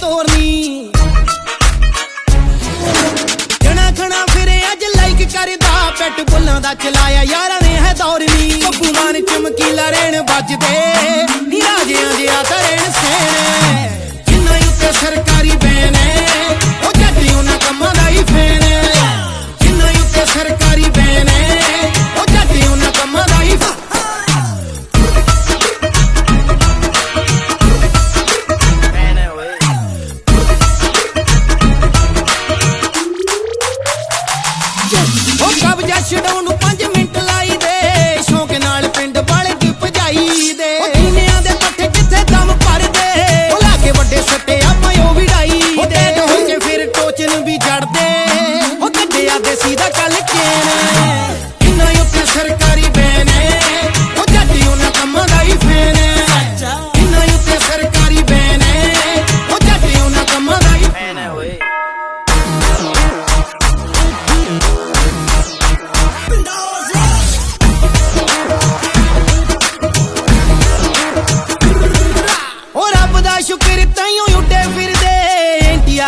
ਤੋਰਨੀ। ਜਣਾ ਖਣਾ ਫਿਰੇ ਅੱਜ ਲਾਈਕ ਕਰਦਾ ਪੈਟ ਬੁੱਲਾਂ ਦਾ ਚਲਾਇਆ ਯਾਰਾਂ ਨੇ ਹੈ ਦੌਰਨੀ ਬੱਬੂ ਮਾਨ ਚਮਕੀਲਾ ਰਹਿਣ ਵੱਜਦੇ। ਨੀ ਰਾਜਿਆਂ ਜਿਆ ਤਰੇਣ ਸੇਣੇ ਜਿੰਨਾ ਉੱਤੇ ਸਰਕਾਰੀ ਬੈਨ ਹੈ, ਉਹ ਜੱਟ ਉਹਨਾਂ ਕੰਮਾਂ ਦਾ ਹੀ ਫੈਨ ਜਿੰਨਾ ਉੱਤੇ ਸਰਕਾਰੀ ਬੈਨ ਹੈ, ਉਹ ਜੱਟ ਉਹਨਾਂ ਕੰਮਾਂ ਦਾ ਹੀ ਉਹ ਕਬਜ਼ਾ ਛਡਾਉਣ ਨੂੰ 5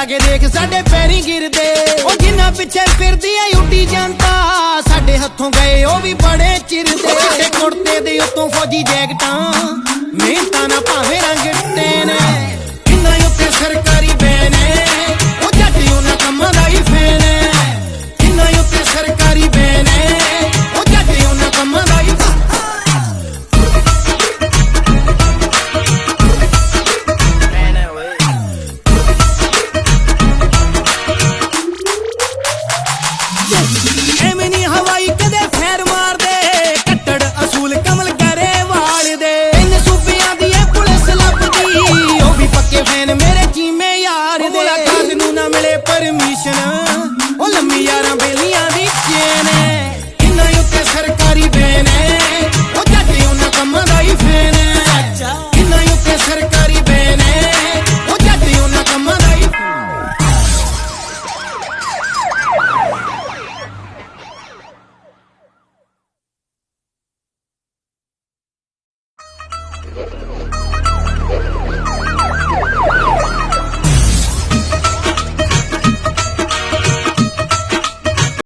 ਫਿਰਦੇ ਕੇ ਦੇਖ ਸਾਡੇ ਪੈਰੀ ਗਿਰਦੇ। ਉਹ ਜਿੰਨਾ ਪਿੱਛੇ ਫਿਰਦੀ ਐ ਉੱਡੀ ਜਨਤਾ ਸਾਡੇ ਹੱਥੋਂ ਗਏ, ਉਹ ਵੀ ਬੜੇ ਚਿਰਦੇ ਚਿੱਟੇ ਕੁੜਤੇ ਦੇ ਉੱਤੋਂ ਫੌਜੀ ਜੈਕਟਾਂ। ਮਿਹਨਤਾਂ ਨਾ ਭਾਵੇਂ ਰੰਗ ਪਰਮਿਸ਼ਨ ਉਹ ਲੰਮੀ ਯਾਰਾਂ ਬੇਲੀਆਂ ਦੀ ਚੇਨ ਇੰਨਾ ਉੱਤੇ ਸਰਕਾਰੀ ਬੈਨ ਉਹ ਜੱਟ ਉਹਨਾਂ ਕੰਮਾਂ ਦਾ ਹੀ ਫੈਨ ਹੈ ਉੱਤੇ ਸਰਕਾਰੀ ਬੈਨ ਹੈ ਉਹ ਜੱਟ ਉਹਨਾਂ ਕੰਮਾਂ ਦਾ ਹੀ